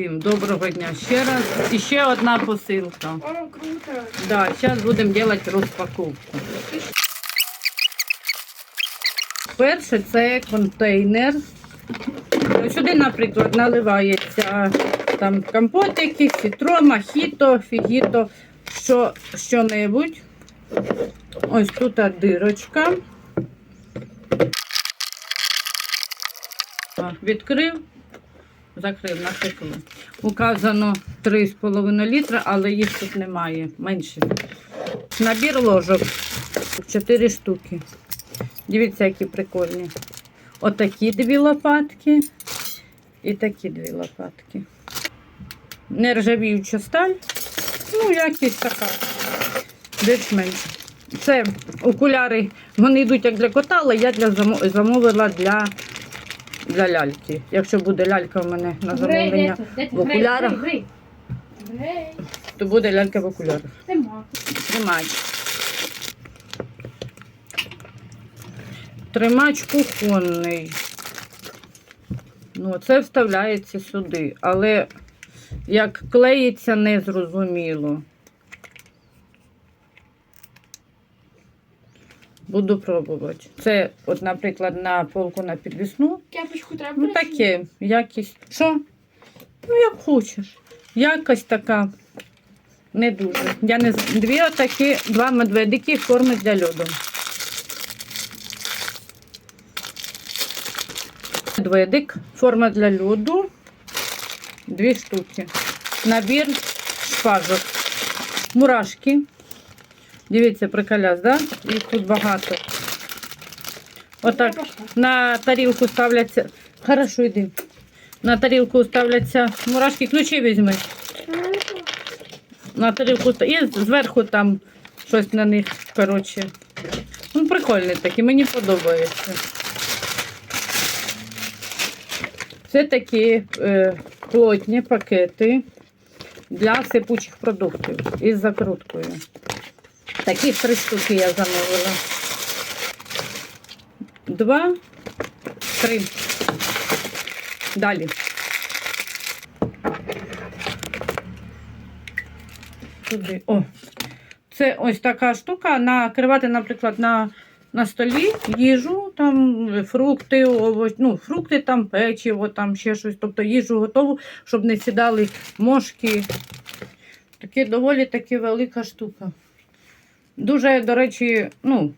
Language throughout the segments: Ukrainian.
Всім доброго дня ще раз. І ще одна посилка. О, круто. Да, зараз будемо робити розпаковку. Перше це контейнер. Сюди, наприклад, наливається там компотики, сітро, махіто, фігіто, що, що-небудь. Ось тут дирочка. Відкрив, закрив, насипало. Указано 3,5 літра, але їх тут немає, менше. Набір ложок 4 штуки. Дивіться, які прикольні. Отакі дві лопатки і такі дві лопатки. Нержавіюча сталь. Ну, якісь така. Більш-менш. Це окуляри, вони йдуть як для кота, але я для замовила для, для ляльки. Якщо буде лялька в мене на замовлення в окулярах, то буде лялька в окулярах. Нема. Тримач. Тримач кухонний. Ну, це вставляється сюди, але як клеїться, незрозуміло. Буду пробувати. Це, от, наприклад, на полку на підвісну. Кепочку треба. Ну, таке, якість. Що? Ну, як хочеш. Якось така. Не дуже. Я не Дві отакі, два медведики форми для льоду. Медведик, форма для льоду. Дві штуки. Набір шпажок. Мурашки. Дивіться, приколяс, да? Їх тут багато. Отак на тарілку ставляться. Хорошо, йди. На тарілку ставляться мурашки, ключі візьми. На тарілку і зверху там щось на них. Коротше. Ну, прикольні такі, мені подобається. Це такі е, плотні пакети для сипучих продуктів із закруткою. Таких три штуки я замовила. Два, три. Далі. Туди. О. Це ось така штука. Накривати, наприклад, на, на столі їжу, там фрукти, овоч, ну, фрукти, там печиво, там ще щось. Тобто їжу готову, щоб не сідали мошки. Таке доволі таки велика штука. Дуже, до речі, ну,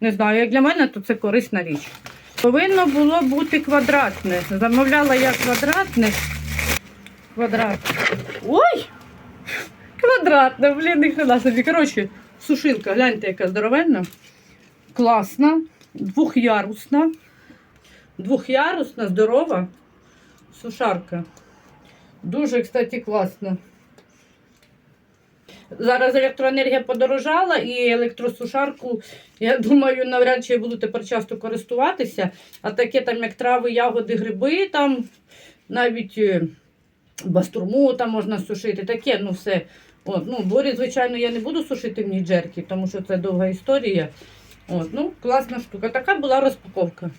не знаю, як для мене, то це корисна річ. Повинно було бути квадратне. Замовляла я квадратне. Квадрат. Ой! Квадратне, блін, ніхрена собі. Коротше, сушилка, гляньте, яка здоровенна. Класна, двохярусна. Двохярусна, здорова. Сушарка. Дуже, кстати, класна. Зараз електроенергія подорожала і електросушарку, я думаю, навряд чи я буду тепер часто користуватися. А таке там, як трави, ягоди, гриби, там навіть е, бастурму там можна сушити, таке, ну все. От, ну, борі, звичайно, я не буду сушити в ній джерки, тому що це довга історія. От, ну, класна штука. Така була розпаковка.